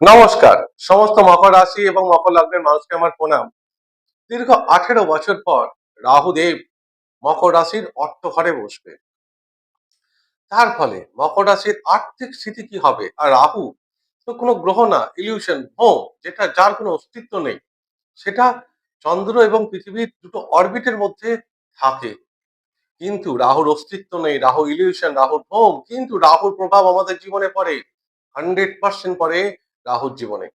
নমস্কার। সমস্ত মকর রাশি এবং মকর লগ্নের মানুষকে আমার প্রণাম। দীর্ঘ আঠেরো বছর পর রাহুদেব মকর রাশির অর্থ ঘরে বসবে। তার ফলে মকর রাশির আর্থিক স্থিতি কি হবে? আর রাহু তো কোনো গ্রহ না ইলিউশন ভোম যেটা যার কোনো অস্তিত্ব নেই। সেটা চন্দ্র এবং পৃথিবীর দুটো অরবিটের মধ্যে থাকে। কিন্তু রাহুর অস্তিত্ব নেই, রাহু ইলিউশন রাহুর ভোম কিন্তু রাহুর প্রভাব আমাদের জীবনে পড়ে। হান্ড্রেড পার্সেন্ট পড়ে রাহুর জীবনে।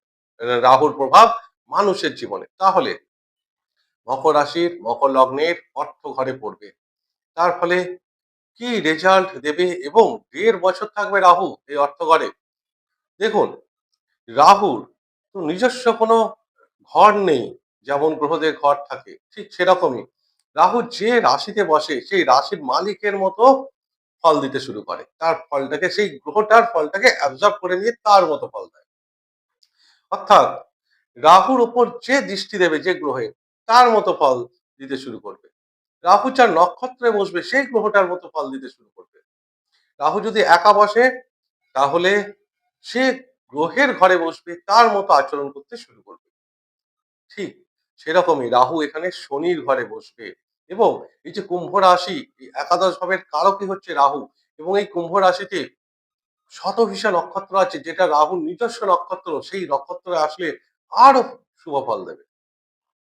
রাহুর প্রভাব মানুষের জীবনে। তাহলে মকর রাশির, মকর লগ্নের অর্থ ঘরে পড়বে। তার ফলে কি রেজাল্ট দেবে এবং দেড় বছর থাকবে রাহু এই অর্থ ঘরে? দেখুন, রাহুর তো নিজস্ব কোনো ঘর নেই, যেমন গ্রহদের ঘর থাকে, ঠিক সেরকমই। রাহু যে রাশিতে বসে, সেই রাশির মালিকের মতো ফল দিতে শুরু করে। তার ফলটাকে, সেই গ্রহটার ফলটাকে অ্যাবজর্ব করে নিয়ে তার মতো ফল দেয়। অর্থাৎ রাহুর উপর যে দৃষ্টি দেবে যে গ্রহে, তার মতো ফল দিতে শুরু করবে। রাহু যার নক্ষত্রে বসবে, সেই গ্রহটার মতো ফল দিতে শুরু করবে। রাহু যদি একা বসে, তাহলে সে গ্রহের ঘরে বসবে, তার মতো আচরণ করতে শুরু করবে। ঠিক সেরকমই রাহু এখানে শনির ঘরে বসবে এবং এই যে কুম্ভ রাশি একাদশ ভাবের কারকই হচ্ছে রাহু এবং এই কুম্ভ রাশিতে শতভিষা নক্ষত্র আছে, যেটা রাহুর নিজস্ব নক্ষত্র, সেই নক্ষত্রে আসলে আরও শুভ ফল দেবে।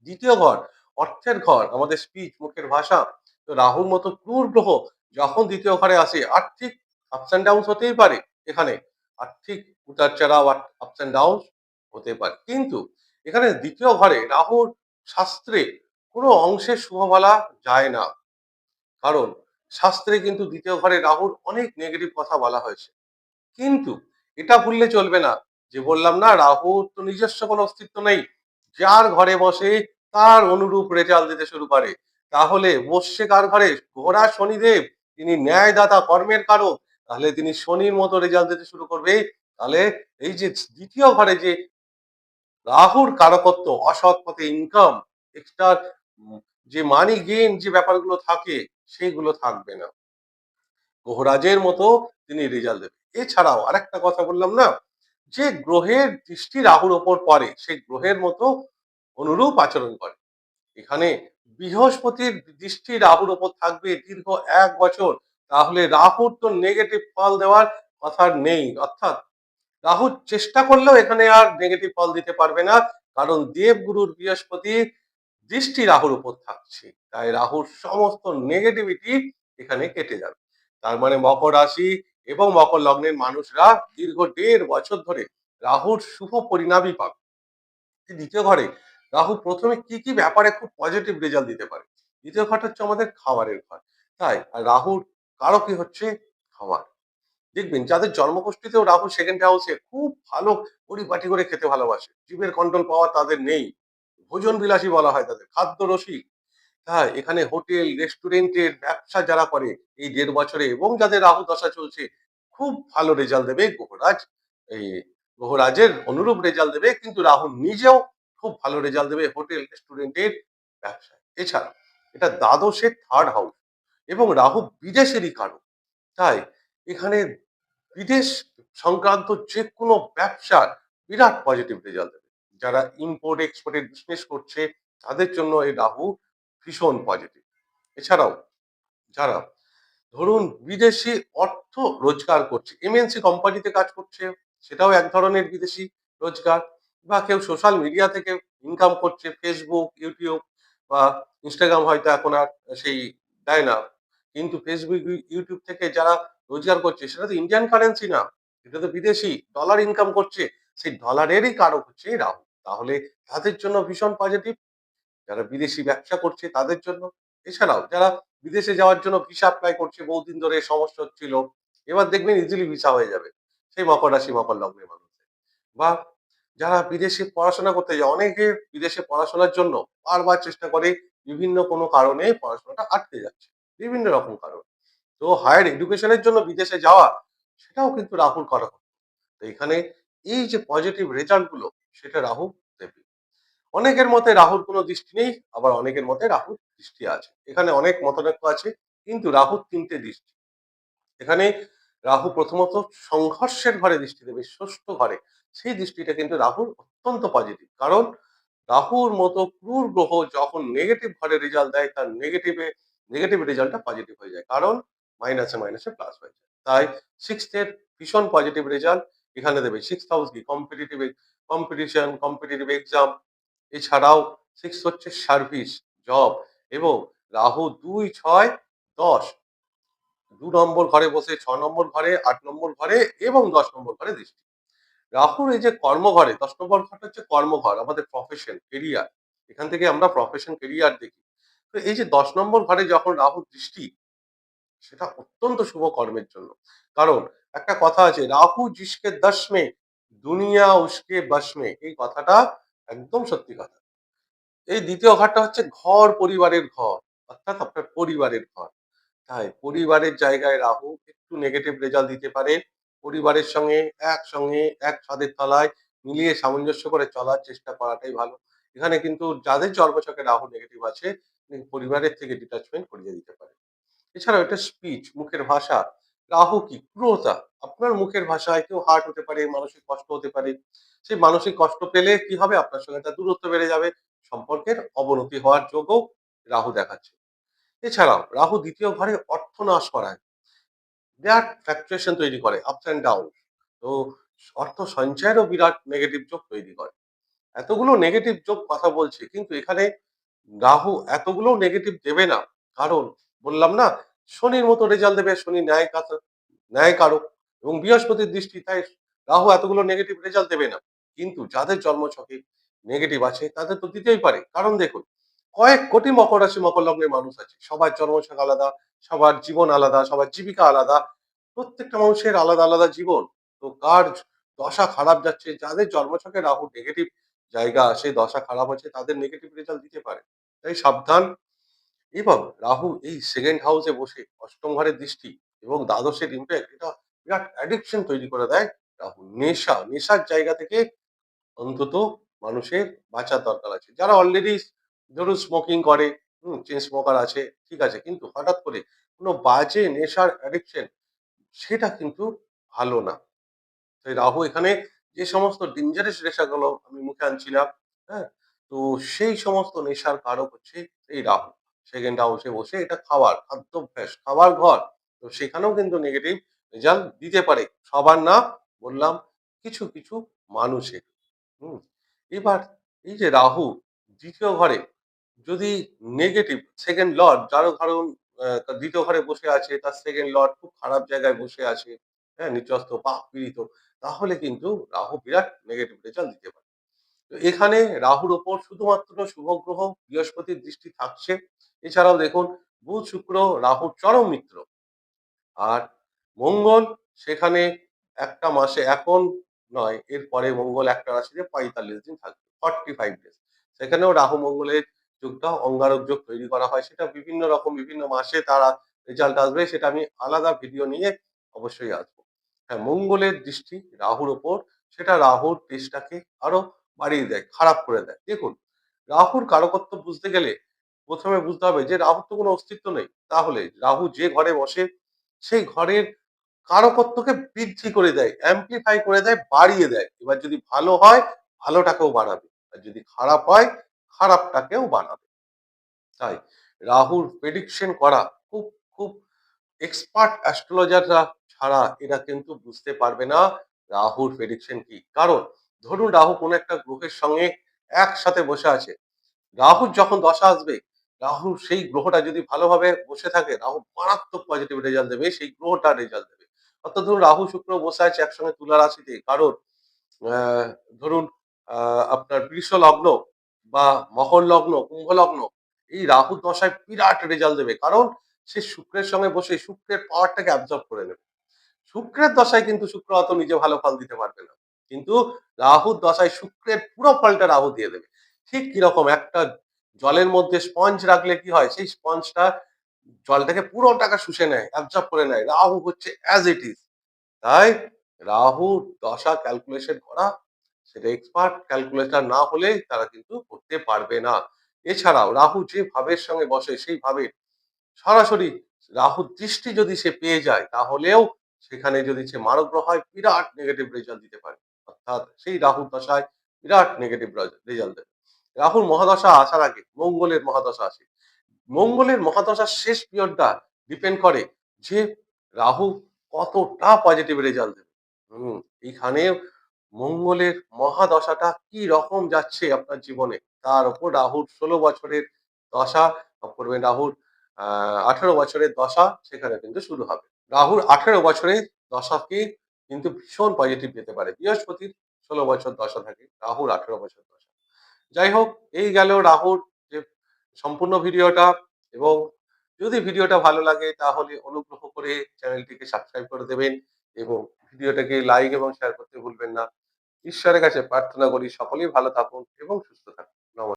দ্বিতীয় ঘর, অর্থের ঘর, আমাদের স্পিচ মুখের ভাষা। তো রাহুর মতো ক্রূর গ্রহ যখন দ্বিতীয় ঘরে আসে, আর্থিক আপস অ্যান্ড ডাউন হতেই পারে এখানে। আর্থিক উতার চড়াও আপস অ্যান্ড ডাউন হতে পারে। কিন্তু এখানে দ্বিতীয় ঘরে রাহুর শাস্ত্রে কোনো অংশে শুভ বলা যায় না। কারণ শাস্ত্রে কিন্তু দ্বিতীয় ঘরে রাহুর অনেক নেগেটিভ কথা বলা হয়েছে। কিন্তু এটা ভুললে চলবে না। যে বললাম না, রাহুর তো নিজস্ব কোনো অস্তিত্ব নেই। যার ঘরে বসে তার অনুরূপ রেজাল্ট দিতে শুরু করে। তাহলে বসছে কার ঘরে? ঘোড়া শনিদেব। তিনি ন্যায়দাতা কর্মের কারক। তাহলে তিনি শনির মতো রেজাল্ট দিতে শুরু করবে। তাহলে এই যে দ্বিতীয় ঘরে যে রাহুর কারকত্ব, অসৎ পথে ইনকাম এক্সট্রা যে মানি গেইন যে ব্যাপারগুলো থাকে সেগুলো থাকবে না। গ্রহরাজের মতো তিনি রেজাল্ট দেবে এছাড়াও আরেকটা কথা বললাম না, যে গ্রহের দৃষ্টি রাহুর ওপর পড়ে, সেই গ্রহের মতো অনুরূপ আচরণ করে। এখানে বৃহস্পতির দৃষ্টি রাহুর ওপর থাকবে দীর্ঘ এক বছর, তাহলে রাহুর তো নেগেটিভ ফল দেওয়ার কথা নেই। অর্থাৎ রাহু চেষ্টা করলেও এখানে আর নেগেটিভ ফল দিতে পারবে না, কারণ দেবগুরুর বৃহস্পতি দৃষ্টি রাহুর উপর থাকছে। তাই রাহুর সমস্ত নেগেটিভিটি এখানে কেটে যাবে। তার মানে মকর রাশি এবং মকর লগ্নের মানুষরা দীর্ঘ দেড় বছর ধরে রাহুর শুভ পরিণামই পাবে। দ্বিতীয় ঘরে রাহু প্রথমে কি কি ব্যাপারে খুব পজিটিভ রেজাল্ট দিতে পারে? দ্বিতীয় ঘরটা হচ্ছে আমাদের খাবারের ঘর। তাই আর রাহুর কারও কি হচ্ছে খাবার দেখবেন যাদের জন্মগোষ্ঠীতেও রাহু সেকেন্ড হাউসে খুব ভালো পরিপাটি করে খেতে ভালোবাসে। জীবের কন্ট্রোল পাওয়া তাদের নেই। ভোজন বিলাসী বলা হয় তাদের। খাদ্য রসিক হ্যাঁ এখানে হোটেল, রেস্টুরেন্টের ব্যবসা যারা করে এই দেড় বছরে এবং যাদের রাহু দশা চলছে, খুব ভালো রেজাল্ট দেবে গ্রহরাজ এই গ্রহরাজের অনুরূপ রেজাল্ট দেবে, কিন্তু রাহু নিজেও খুব ভালো রেজাল্ট দেবে হোটেল, রেস্টুরেন্টের ব্যবসায়। এছাড়া এটা দ্বাদশের থার্ড হাউস এবং রাহু বিদেশেরই কারণ। তাই এখানে বিদেশ সংক্রান্ত যে কোনো ব্যবসার বিরাট পজিটিভ রেজাল্ট দেবে। যারা ইম্পোর্ট এক্সপোর্টের বিজনেস করছে, তাদের জন্য এই রাহু ভীষণ পজিটিভ এছাড়াও যারা ধরুন বিদেশি অর্থ রোজগার করছে এমএনসি কোম্পানিতে কাজ করছে, সেটাও এক ধরনের বিদেশি রোজগার বা কেউ সোশ্যাল মিডিয়া থেকে ইনকাম করছে ফেসবুক ইউটিউব বা ইনস্টাগ্রাম হয়তো এখন আর সেই দেয় না। কিন্তু ফেসবুক ইউটিউব থেকে যারা রোজগার করছে, সেটা তো ইন্ডিয়ান কারেন্সি না এটা তো বিদেশি ডলার ইনকাম করছে, সেই ডলারেরই কারক হচ্ছে এই তাহলে তাদের জন্য ভীষণ পজিটিভ যারা বিদেশি ব্যবসা করছে তাদের জন্য। এছাড়াও যারা বিদেশে যাওয়ার জন্য ভিসা অ্যাপ্লাই করছে, বহুদিন ধরে সমস্যা হচ্ছিল, এবার দেখবেন ইজিলি ভিসা হয়ে যাবে। সেই মকর রাশি মকর লগ্নের মানুষদের বা যারা বিদেশে পড়াশোনা করতে যায়, অনেকে বিদেশে পড়াশোনার জন্য বারবার চেষ্টা করে, বিভিন্ন কোনো কারণে পড়াশোনাটা আটকে যাচ্ছে, বিভিন্ন রকম কারণ। তো হায়ার এডুকেশনের জন্য বিদেশে যাওয়া, সেটাও কিন্তু রাহুর করা তো এখানে এই যে পজিটিভ রেজাল্টগুলো, সেটা রাহু অনেকের মতে রাহুর কোনো দৃষ্টি নেই, আবার অনেকের মতে রাহুর দৃষ্টি আছে। এখানে অনেক মতনৈক্য আছে, কিন্তু রাহুর তিনটে দৃষ্টি। এখানে রাহু প্রথমত সংঘর্ষের ঘরে দৃষ্টি দেবে, ষষ্ঠ ঘরে। সেই দৃষ্টিটা কিন্তু রাহুর অত্যন্ত পজিটিভ কারণ রাহুর মতো ক্রুর গ্রহ যখন নেগেটিভ ঘরে রেজাল্ট দেয়, তার নেগেটিভে নেগেটিভ রেজাল্টটা পজিটিভ হয়ে যায়। কারণ মাইনাসে মাইনাসে প্লাস হয়ে যায়। তাই সিক্সথের ভীষণ পজিটিভ রেজাল্ট এখানে দেবে সিক্স হাউস কি? কম্পিটিটিভ কম্পিটিশন কম্পিটিটিভ এক্সাম এছাড়াও সিক্স হচ্ছে সার্ভিস জব এবং রাহু দুই, ছয়, দশ। দু নম্বর ঘরে বসে, ছ নম্বর ঘরে, আট নম্বর ঘরে এবং দশ নম্বর ঘরে দৃষ্টি। রাহুর এই যে কর্মঘরে, দশ নম্বর ঘরটা হচ্ছে কর্মঘর, আমাদের প্রফেশন কেরিয়ার এখান থেকে আমরা প্রফেশন কেরিয়ার দেখি। তো এই যে দশ নম্বর ঘরে যখন রাহুর দৃষ্টি, সেটা অত্যন্ত শুভ কর্মের জন্য। কারণ একটা কথা আছে, রাহু জিসকে দশমে, দুনিয়া উসকে বশ মে এই কথাটা একদম সত্যি কথা। এই দ্বিতীয় ঘরটা হচ্ছে ঘর পরিবারের ঘর, অর্থাৎ আপনার পরিবারের ঘর। তাই পরিবারের জায়গায় রাহু একটু নেগেটিভ রেজাল্ট দিতে পারে। পরিবারের সঙ্গে, একসঙ্গে, এক ছাদের তলায় মিলিয়ে সামঞ্জস্য করে চলার চেষ্টা করাটাই ভালো। এখানে কিন্তু যাদের জন্মছকে রাহু নেগেটিভ আছে পরিবারের থেকে ডিটাচমেন্ট করিয়ে দিতে পারে এছাড়াও এটা স্পিচ মুখের ভাষা। রাহু কি? ক্রূরতা আপনার মুখের ভাষায় কেউ হার্ট হতে পারে, মানসিক কষ্ট হতে পারে। সেই মানসিক কষ্ট পেলে কি হবে? আপনার সঙ্গে তার দূরত্ব বেড়ে যাবে। সম্পর্কের অবনতি হওয়ার যোগও রাহু দেখাচ্ছে। এছাড়াও রাহু দ্বিতীয় ঘরে অর্থ নাশ করায়। বিরাট ফ্ল্যাকচুয়েশন তৈরি করে আপস অ্যান্ড ডাউন তো অর্থ সঞ্চয়েরও বিরাট নেগেটিভ যোগ তৈরি করে। এতগুলো নেগেটিভ যোগ কথা বলছে, কিন্তু এখানে রাহু এতগুলো নেগেটিভ দেবে না। কারণ বললাম না শনির মতো রেজাল্ট দেবে, শনি ন্যায় ন্যায় কারক এবং বৃহস্পতির দৃষ্টি, তাই রাহু এতগুলো নেগেটিভ রেজাল্ট দেবে না। কিন্তু যাদের জন্মছকে নেগেটিভ আছে, তাদের তো দিতেই পারে। কারণ দেখুন, কয়েক কোটি মকর রাশি, মকর লগ্নের মানুষ আছে। সবার জন্মছক আলাদা, সবার জীবন আলাদা, সবার জীবিকা আলাদা, প্রত্যেকটা মানুষের আলাদা আলাদা জীবন। তো কার দশা খারাপ যাচ্ছে? যাদের জন্মছকে রাহু নেগেটিভ জায়গা সেই দশা খারাপ আছে, তাদের নেগেটিভ রেজাল্ট দিতে পারে। তাই সাবধান এবং রাহু এই সেকেন্ড হাউসে বসে অষ্টম ঘরের দৃষ্টি এবং দ্বাদশের ইম্প্যাক্ট এটা বিরাট অ্যাডিকশন তৈরি করে দেয় রাহু নেশা, নেশার জায়গা থেকে অন্তত মানুষের বাঁচার দরকার আছে। যারা অলরেডি ধরুন স্মোকিং করে, হুম চেন স্মোকার আছে, ঠিক আছে, কিন্তু হঠাৎ করে কোনো বাজে নেশার অ্যাডিকশন সেটা কিন্তু ভালো না। তাই রাহু এখানে যে সমস্ত ডেঞ্জারাস নেশাগুলো আমি মুখে আনছিলাম হ্যাঁ তো সেই সমস্ত নেশার কারক হচ্ছে এই রাহু সেকেন্ড হাউসে বসে এটা খাওয়ার খাদ্যাভ্যাস খাওয়ার ঘর। তো সেখানেও কিন্তু নেগেটিভ রেজাল্ট দিতে পারে। সবার না, বললাম কিছু কিছু মানুষের। হুম, এবার এই যে রাহু দ্বিতীয় ঘরে যদি নেগেটিভ সেকেন্ড লর্ড যারও তার দ্বিতীয় ঘরে বসে আছে, তার সেকেন্ড লর্ড খুব খারাপ জায়গায় বসে আছে হ্যাঁ নিচস্ত পাপ পীড়িত, তাহলে কিন্তু রাহু বিরাট নেগেটিভ রেজাল্ট দিতে পারে। এখানে রাহুর ওপর শুধুমাত্র শুভ গ্রহ বৃহস্পতির দৃষ্টি থাকছে। এছাড়াও দেখুন, বুধ, শুক্র রাহুর চরম মিত্র। আর মঙ্গল সেখানে একটা মাসে এখন নয় এরপরে মঙ্গল একটা রাশিতে পঁয়তাল্লিশ দিন থাকবে ফর্টি ফাইভ ডেজ সেখানেও রাহু মঙ্গলের যুগটা অঙ্গারক যোগ তৈরি করা হয়। সেটা বিভিন্ন রকম, বিভিন্ন মাসে তারা রেজাল্ট আসবে, সেটা আমি আলাদা ভিডিও নিয়ে অবশ্যই আসব। হ্যাঁ মঙ্গলের দৃষ্টি রাহুর ওপর, সেটা রাহুর টেস্টটাকে আরও বাড়িয়ে দেয়, খারাপ করে দেয়। দেখুন, রাহুর কারকত্ব বুঝতে গেলে প্রথমে বুঝতে হবে যে, রাহুর তো কোনো অস্তিত্ব নেই। তাহলে রাহু যে ঘরে বসে, সেই ঘরের কারকত্বকে বৃদ্ধি করে দেয় অ্যাম্পলিফাই করে দেয়, বাড়িয়ে দেয়। এবার যদি ভালো হয়, ভালোটাকেও বাড়াবে। আর যদি খারাপ হয়, খারাপটাকেও বাড়াবে। তাই রাহুর প্রেডিকশন করা খুব খুব এক্সপার্ট অ্যাস্ট্রোলজাররা ছাড়া এরা কিন্তু বুঝতে পারবে না রাহুর প্রেডিকশন কি। কারণ ধরুন রাহু কোনো একটা গ্রহের সঙ্গে একসাথে বসে আছে। রাহুর যখন দশা আসবে, রাহু সেই গ্রহটা যদি ভালোভাবে বসে থাকে, রাহু মারাত্মক পজিটিভ রেজাল্ট দেবে, সেই গ্রহটা রেজাল্ট দেবে। অর্থাৎ ধরুন রাহু শুক্র বসে আছে একসঙ্গে তুলা রাশিতে, কারণ ধরুন আপনার বৃষ লগ্ন বা মকর লগ্ন, কুম্ভ লগ্ন, এই রাহু দশায় বিরাট রেজাল্ট দেবে। কারণ সে শুক্রের সঙ্গে বসে শুক্রের পাওয়ারটাকে অ্যাবজর্ব করে নেবে। শুক্রের দশায় কিন্তু শুক্র অত নিজে ভালো ফল দিতে পারবে না। কিন্তু রাহুর দশায় শুক্রের পুরো ফলটা রাহু দিয়ে দেবে। ঠিক কীরকম? একটা জলের মধ্যে স্পঞ্জ রাখলে কি হয়? সেই স্পঞ্জটা জলটাকে পুরোটাকে শুষে নেয় অ্যাবজর্ব করে নেয়। রাহু হচ্ছে অ্যাজ ইট ইজ তাই রাহু দশা ক্যালকুলেশন করা, সেটা এক্সপার্ট ক্যালকুলেটর না হলে তারা কিন্তু করতে পারবে না। এছাড়াও রাহু যে ভাবের সঙ্গে বসে, সেই ভাবে সরাসরি রাহুর দৃষ্টি যদি সে পেয়ে যায়, তাহলেও সেখানে যদি সে মারক গ্রহ হয়, বিরাট নেগেটিভ রেজাল্ট দিতে পারে। অর্থাৎ সেই রাহুর দশায় বিরাট নেগেটিভ রেজাল্ট দেবে। রাহুর মহাদশা আসার আগে মঙ্গলের মহাদশা আসে। মঙ্গলের মহাদশার শেষ পিরিয়ডটা ডিপেন্ড করে যে রাহু কতটা পজিটিভ রেজাল্ট দেবে। হম, এইখানে মঙ্গলের মহাদশাটা কি রকম যাচ্ছে আপনার জীবনে, তার উপর রাহুর ষোলো বছরের দশা করবেন রাহুর, আহ, আঠেরো বছরের দশা, সেখানে কিন্তু শুরু হবে। রাহুর আঠেরো বছরের দশাকে কিন্তু ভীষণ পজিটিভ যেতে পারে। বৃহস্পতির ষোলো বছর দশা থাকে, রাহুর আঠেরো বছর দশা। যাই হোক, এই গেল রাহুর যে সম্পূর্ণ ভিডিওটা এবং যদি ভিডিওটা ভালো লাগে তাহলে অনুগ্রহ করে চ্যানেলটিকে সাবস্ক্রাইব করে দেবেন এবং ভিডিওটাকে লাইক এবং শেয়ার করতে ভুলবেন না। ঈশ্বরের কাছে প্রার্থনা করি সকলেই ভালো থাকুন এবং সুস্থ থাকুন।